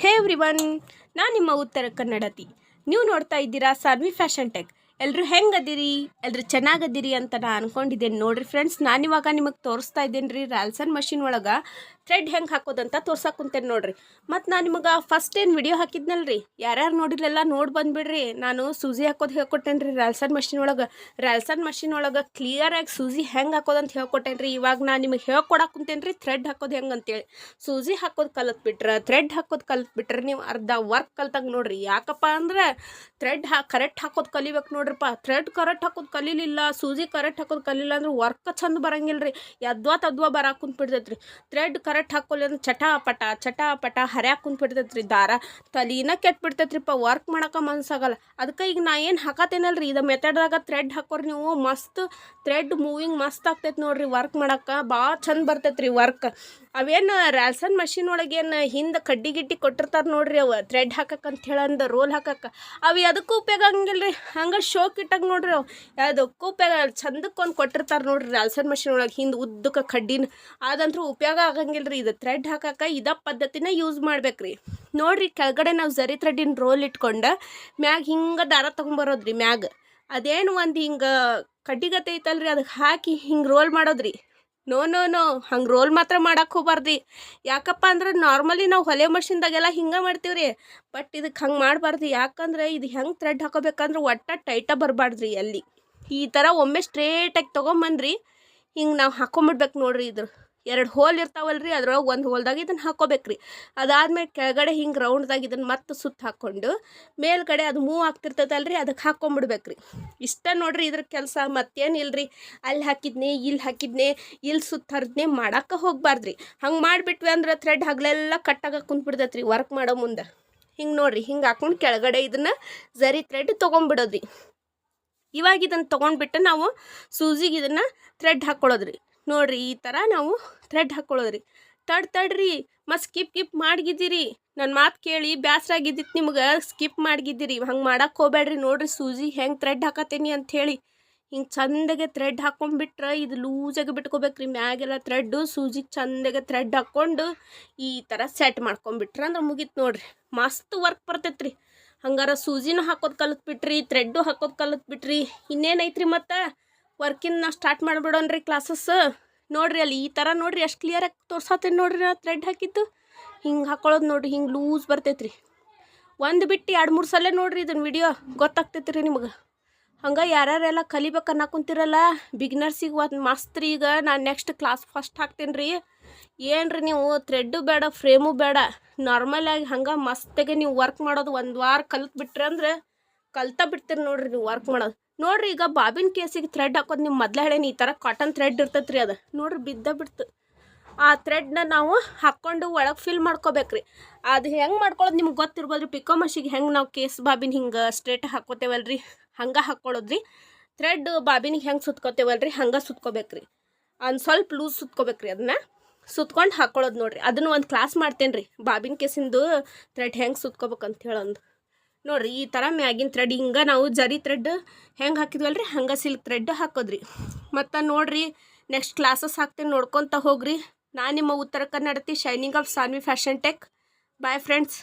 ಹೇ everyone, ನಾನು ನಿಮ್ಮ ಉತ್ತರ ಕನ್ನಡತಿ. ನೀವು ನೋಡ್ತಾ ಇದ್ದೀರಾ ಸಾನ್ವಿ ಫ್ಯಾಷನ್ ಟೆಕ್. ಎಲ್ಲರೂ ಹೆಂಗದಿರಿ? ಎಲ್ಲರೂ ಚೆನ್ನಾಗದಿರಿ ಅಂತ ನಾನು ಅನ್ಕೊಂಡಿದ್ದೇನೆ ನೋಡ್ರಿ ಫ್ರೆಂಡ್ಸ್ ನಾನಿವಾಗ ನಿಮಗೆ ತೋರಿಸ್ತಾ ಇದ್ದೇನೆ ರೀ ರ್ಯಾಲ್ಸನ್ ಮಷಿನ್ ಒಳಗೆ. ಥ್ರೆಡ್ ಹೆಂಗೆ ಹಾಕೋದಂತ ತೋರ್ಸಕ್ಕೆ ಕುಂತೇನೆ ನೋಡಿರಿ. ಮತ್ತು ನಾನು ನಿಮಗೆ ಫಸ್ಟ್ ಏನು ವಿಡಿಯೋ ಹಾಕಿದ್ನಲ್ರಿ? ಯಾರ್ಯಾರು ನೋಡಿರಲಿಲ್ಲ ನೋಡಿ ಬಂದುಬಿಡ್ರಿ. ನಾನು ಸೂಜಿ ಹಾಕೋದು ಹೇಳ್ಕೊಟ್ಟೇನೆ ರೀ ರ್ಯಾಲ್ಸನ್ ಮಷಿನ್ ಒಳಗೆ. ರ್ಯಾಲ್ಸನ್ ಮಷಿನ್ ಒಳಗೆ ಕ್ಲಿಯರಾಗಿ ಸೂಜಿ ಹೆಂಗೆ ಹಾಕೋದಂತ ಹೇಳ್ಕೊಟ್ಟೇನೆ ರೀ ಇವಾಗ ನಾನು ನಿಮಗೆ ಹೇಳ್ಕೊಡಕ್ಕೆ ಕುಂತೇನೆ ರೀ ಥ್ರೆಡ್ ಹಾಕೋದು ಹೆಂಗೆ ಅಂತೇಳಿ. ಸೂಜಿ ಹಾಕೋದು ಕಲಿತ್ಬಿಟ್ರೆ ಥ್ರೆಡ್ ಹಾಕೋದು ಕಲಿತ್ಬಿಟ್ರೆ ನೀವು ಅರ್ಧ ವರ್ಕ್ ಕಲ್ತಂಗೆ ನೋಡ್ರಿ. ಯಾಕಪ್ಪ ಅಂದ್ರೆ ಥ್ರೆಡ್ ಹಾ ಕರೆಕ್ಟ್ ಹಾಕೋದು ಕಲಿಬೇಕು ನೋಡ್ರಪ್ಪ ಥ್ರೆಡ್ ಕರೆಕ್ಟ್ ಹಾಕೋದು ಕಲೀಲಿಲ್ಲ, ಸೂಜಿ ಕರೆಕ್ಟ್ ಹಾಕೋದು ಕಲೀಲಿಲ್ಲ ಅಂದ್ರೆ ವರ್ಕ್ ಚಂದ ಬರಂಗಿಲ್ಲ ರೀ ಯದ್ವಾ ತದ್ವಾ ಬರಾಕ್ ಕುಂತ್ಬಿಡ್ತೈತೆ ರೀ ಥ್ರೆಡ್ ಕರೆಕ್ಟ್ ಹಾಕೊಲ್ಲ ಅಂದ್ರೆ ಚಟ ಪಟ ಚಟ ಪಟ ಹರ್ಯಾಕ್ ಕುಂತ್ಬಿಡ್ತೈತೆ ರೀ ದಾರ. ತಲೀನ ಕೆಟ್ಬಿಡ್ತೈತ್ರಿಪ್ಪ ವರ್ಕ್ ಮಾಡೋಕೆ ಮನ್ಸಾಗಲ್ಲ. ಅದಕ್ಕೆ ಈಗ ನಾ ಏನು ಹಾಕತ್ತೇನಲ್ರಿ? ಇದು ಮೆಥಡ್ದಾಗ ಥ್ರೆಡ್ ಹಾಕೋರಿ ನೀವು ಮಸ್ತ್ ಥ್ರೆಡ್ ಮೂವಿಂಗ್ ಮಸ್ತ್ ಆಗ್ತೈತೆ ನೋಡ್ರಿ ವರ್ಕ್ ಮಾಡಕ್ಕೆ ಭಾಳ ಚಂದ ಬರ್ತೈತೆ ರೀ ವರ್ಕ್ ಅವೇನು ರ್ಯಾಲ್ಸನ್ ಮಷಿನ್ ಒಳಗೆ ಏನು ಹಿಂದೆ ಕಡ್ಡಿ ಗಿಡ್ಡಿ ಕೊಟ್ಟಿರ್ತಾರೆ ನೋಡ್ರಿ ಅವು ಥ್ರೆಡ್ ಹಾಕಕ್ಕೆ ಅಂತ ಹೇಳಂದ ರೋಲ್ ಹಾಕಕ್ಕೆ ಅವು ಅದಕ್ಕೂ ಉಪಯೋಗ ಆಗಂಗಿಲ್ಲ ರೀ ಹಂಗೆ ಶೋಕ್ ಇಟ್ಟಾಗ ನೋಡ್ರಿ ಅವು. ಅದಕ್ಕೂ ಉಪಯೋಗ ಚಂದಕ್ಕೆ ಒಂದು ಕೊಟ್ಟಿರ್ತಾರೆ ನೋಡ್ರಿ ರ್ಯಾಲ್ಸನ್ ಮಷಿನ್ ಒಳಗೆ ಹಿಂದೆ ಉದ್ದಕ್ಕೆ ಕಡ್ಡಿನ. ಅದಂತೂ ಉಪಯೋಗ ಆಗಂಗಿಲ್ಲ ರೀ ಇದು ಥ್ರೆಡ್ ಹಾಕಕ್ಕೆ ಇದ ಪದ್ಧತಿನ ಯೂಸ್ ಮಾಡ್ಬೇಕ್ರಿ. ನೋಡ್ರಿ ಕೆಳಗಡೆ ನಾವು ಜರಿ ಥ್ರೆಡ್ಡಿನ ರೋಲ್ ಇಟ್ಕೊಂಡು ಮ್ಯಾಗ ಹಿಂಗೆ ದಾರ ತೊಗೊಂಬರೋದ್ರಿ ಮ್ಯಾಗ. ಅದೇನು ಒಂದು ಹಿಂಗೆ ಕಡ್ಡಿಗತೆ ಐತಲ್ರಿ ಅದಕ್ಕೆ ಹಾಕಿ ಹಿಂಗೆ ರೋಲ್ ಮಾಡೋದ್ರಿ. ನೋ ನೋ ನೋ ಹಂಗೆ ರೋಲ್ ಮಾತ್ರ ಮಾಡಕ್ಕೆ ಹೋಗ್ಬಾರ್ದು ಯಾಕಪ್ಪ ಅಂದ್ರೆ ನಾರ್ಮಲಿ ನಾವು ಹೊಲೆ ಮಷಿನ್ದಾಗೆಲ್ಲ ಹಿಂಗೆ ಮಾಡ್ತೀವಿ ರೀ ಬಟ್ ಇದಕ್ಕೆ ಹಂಗೆ ಮಾಡಬಾರ್ದು ಯಾಕಂದ್ರೆ ಇದು ಹೆಂಗೆ ಥ್ರೆಡ್ ಹಾಕೋಬೇಕಂದ್ರೆ ಒಟ್ಟ ಟೈಟ ಬರಬಾರ್ದ್ರಿ ಅಲ್ಲಿ. ಈ ಥರ ಒಮ್ಮೆ ಸ್ಟ್ರೇಟಾಗಿ ತೊಗೊಂಬಂದ್ರಿ ಹಿಂಗೆ ನಾವು ಹಾಕೊಂಬಿಡ್ಬೇಕು ನೋಡ್ರಿ ಇದ್ರ. ಎರಡು ಹೋಲ್ ಇರ್ತಾವಲ್ರಿ, ಅದ್ರೊಳಗೆ ಒಂದು ಹೋಲ್ದಾಗ ಇದನ್ನು ಹಾಕೋಬೇಕ್ರಿ. ಅದಾದ್ಮೇಲೆ ಕೆಳಗಡೆ ಹಿಂಗೆ ರೌಂಡ್ದಾಗ ಇದನ್ನು ಮತ್ತೆ ಸುತ್ತ ಹಾಕ್ಕೊಂಡು ಮೇಲ್ಗಡೆ ಅದು ಮೂವ್ ಆಗ್ತಿರ್ತೈತಲ್ರಿ ಅದಕ್ಕೆ ಹಾಕ್ಕೊಂಬಿಡ್ಬೇಕ್ರಿ ಇಷ್ಟ ನೋಡ್ರಿ ಇದ್ರ ಕೆಲಸ, ಮತ್ತೇನು ಇಲ್ರಿ? ಅಲ್ಲಿ ಹಾಕಿದ್ನೆ, ಇಲ್ಲಿ ಹಾಕಿದ್ನೆ, ಇಲ್ಲಿ ಸುತ್ತ ಮಾಡಕ್ಕೆ ಹೋಗ್ಬಾರ್ದ್ರಿ. ಹಂಗೆ ಮಾಡಿಬಿಟ್ವಿ ಅಂದ್ರೆ ಥ್ರೆಡ್ ಹಗಲೆಲ್ಲ ಕಟ್ಟಾಗ ಕುಂತ್ಬಿಡ್ತೈತ್ರಿ ವರ್ಕ್ ಮಾಡೋ ಮುಂದೆ. ಹಿಂಗೆ ನೋಡ್ರಿ, ಹಿಂಗೆ ಹಾಕೊಂಡು ಕೆಳಗಡೆ ಇದನ್ನು ಜರಿ ಥ್ರೆಡ್ ತೊಗೊಂಬಿಡೋದ್ರಿ. ಇವಾಗ ಇದನ್ನು ತೊಗೊಂಡ್ಬಿಟ್ಟು ನಾವು ಸೂಜಿಗೆ ಇದನ್ನು ಥ್ರೆಡ್ ಹಾಕ್ಕೊಳ್ಳೋದ್ರಿ ನೋಡ್ರಿ ಈ ಥರ ನಾವು ಥ್ರೆಡ್ ಹಾಕ್ಕೊಳ್ಳೋದ್ರಿ ತಡ್ ತಡ್ರಿ ಮತ್ತು ಸ್ಕಿಪ್ ಗಿಪ್ ಮಾಡಿಗಿದ್ದೀರಿ. ನನ್ನ ಮಾತು ಕೇಳಿ ಬ್ಯಾಸ್ರಾಗಿದ್ದಿತ್ತು ನಿಮ್ಗೆ ಸ್ಕಿಪ್ ಮಾಡಿಗಿದ್ದೀರಿ. ಹಂಗೆ ಮಾಡಕ್ಕೆ ಹೋಗ್ಬೇಡ್ರಿ ನೋಡ್ರಿ ಸೂಜಿ ಹೆಂಗೆ ಥ್ರೆಡ್ ಹಾಕತ್ತೀನಿ ಅಂಥೇಳಿ ಹಿಂಗೆ ಚಂದಗೆ ಥ್ರೆಡ್ ಹಾಕ್ಕೊಂಬಿಟ್ರೆ ಇದು ಲೂಸಾಗಿ ಬಿಟ್ಕೋಬೇಕ್ರಿ. ಮ್ಯಾಗೆಲ್ಲ ಥ್ರೆಡ್ಡು ಸೂಜಿ ಚಂದಗೆ ಥ್ರೆಡ್ ಹಾಕ್ಕೊಂಡು ಈ ಥರ ಸೆಟ್ ಮಾಡ್ಕೊಂಬಿಟ್ರೆ ಅಂದ್ರೆ ಮುಗೀತು ನೋಡ್ರಿ. ಮಸ್ತ್ ವರ್ಕ್ ಬರ್ತೈತ್ರಿ. ಹಂಗಾರ ಸೂಜಿನೂ ಹಾಕೋದು ಕಲಿತ್ಬಿಟ್ರಿ ಥ್ರೆಡ್ಡು ಹಾಕೋದು ಕಲಿತ್ಬಿಟ್ರಿ. ಇನ್ನೇನೈತ್ರಿ ಮತ್ತು? ವರ್ಕಿನ ನಾವು ಸ್ಟಾರ್ಟ್ ಮಾಡಿಬಿಡೋಣ್ರಿ ಕ್ಲಾಸಸ್ ನೋಡಿರಿ ಅಲ್ಲಿ ಈ ಥರ ನೋಡಿರಿ, ಎಷ್ಟು ಕ್ಲಿಯರಾಗಿ ತೋರ್ಸತ್ತೇನೆ ನೋಡಿರಿ ನಾ ಥ್ರೆಡ್ ಹಾಕಿದ್ದು. ಹಿಂಗೆ ಹಾಕೊಳ್ಳೋದು ನೋಡಿರಿ, ಹಿಂಗೆ ಲೂಸ್ ಬರ್ತೈತ್ರಿ. ಒಂದು ಬಿಟ್ಟು ಎರಡು ಮೂರು ಸಲ ನೋಡ್ರಿ ಇದನ್ನ ವಿಡಿಯೋ ಗೊತ್ತಾಗ್ತೈತಿ ರೀ ನಿಮಗೆ. ಹಂಗೆ ಯಾರ್ಯಾರೆಲ್ಲ ಕಲಿಬೇಕು ಅನ್ನಕುಂತಿರಲ್ಲ ಬಿಗ್ನರ್ಸಿಗೆ ಒಂದು ಮಸ್ತ್ ರೀ ಈಗ. ನಾನು ನೆಕ್ಸ್ಟ್ ಕ್ಲಾಸ್ ಫಸ್ಟ್ ಹಾಕ್ತೀನಿ ರೀ ಏನ್ರಿ ರೀ ನೀವು ಥ್ರೆಡ್ಡು ಬೇಡ ಫ್ರೇಮು ಬೇಡ. ನಾರ್ಮಲಾಗಿ ಹಂಗೆ ಮಸ್ತಾಗೆ ನೀವು ವರ್ಕ್ ಮಾಡೋದು ಒಂದು ವಾರ ಕಲ್ತು ಅಂದರೆ ಅಂದ್ರೆ ಕಲ್ತಾ ಬಿಡ್ತೀರಿ ನೋಡ್ರಿ ನೀವು ವರ್ಕ್ ಮಾಡೋದು. ನೋಡ್ರಿ ಈಗ ಬಾಬಿನ ಕೇಸಿಗೆ ಥ್ರೆಡ್ ಹಾಕೋದು ನಿಮ್ಮ ಮೊದಲೇ ಹೇಳೇನಿ ಈ ಥರ ಕಾಟನ್ ಥ್ರೆಡ್ ಇರ್ತೈತೆ ರೀ ಅದು. ನೋಡ್ರಿ ಬಿದ್ದ ಬಿಡ್ತು. ಆ ಥ್ರೆಡ್ನ ನಾವು ಹಾಕ್ಕೊಂಡು ಒಳಗೆ ಫಿಲ್ ಮಾಡ್ಕೋಬೇಕ್ರಿ. ಅದು ಹೆಂಗೆ ಮಾಡ್ಕೊಳ್ಳೋದು ನಿಮ್ಗೆ ಗೊತ್ತಿರ್ಬೋದ್ರಿ. ಪಿಕೋ ಮಷಿಗೆ ಹೆಂಗೆ ನಾವು ಕೇಸ್ ಬಾಬಿನ ಹಿಂಗೆ ಸ್ಟ್ರೇಟ್ ಹಾಕ್ಕೋತೇವಲ್ರಿ ಹಂಗೆ ಹಾಕ್ಕೊಳ್ಳೋದ್ರಿ ಥ್ರೆಡ್ ಬಾಬಿನಿಗೆ ಹೆಂಗೆ ಸುತ್ಕೋತೇವಲ್ರಿ? ಹಂಗೆ ಸುತ್ಕೋಬೇಕ್ರಿ. ಒಂದು ಸ್ವಲ್ಪ ಲೂಸ್ ಸುತ್ಕೋಬೇಕ್ರಿ ಅದನ್ನ ಸುತ್ಕೊಂಡು ಹಾಕ್ಕೊಳ್ಳೋದು ನೋಡ್ರಿ. ಅದನ್ನು ಒಂದು ಕ್ಲಾಸ್ ಮಾಡ್ತೇನೆ ರೀ ಬಾಬಿನ ಕೇಸಿಂದು ಥ್ರೆಡ್ ಹೆಂಗೆ ಸುತ್ಕೋಬೇಕಂತ ಹೇಳೊಂದು. ನೋಡ್ರಿ, ಈ ಥರ ಮ್ಯಾಗಿನ ಥ್ರೆಡ್ ಹಿಂಗೆ ನಾವು ಜರಿ ಥ್ರೆಡ್ ಹೆಂಗೆ ಹಾಕಿದ್ವಲ್ರಿ? ಹಂಗೆ ಸಿಲ್ಕ್ ಥ್ರೆಡ್ ಹಾಕೋದ್ರಿ. ಮತ್ತು ನೋಡ್ರಿ ನೆಕ್ಸ್ಟ್ ಕ್ಲಾಸಸ್ ಹಾಕ್ತೀನಿ ನೋಡ್ಕೊತ ಹೋಗ್ರಿ. ನಾನು ನಿಮ್ಮ ಉತ್ತರ ಕನ್ನಡತಿ shining of Sanvi fashion tech bye friends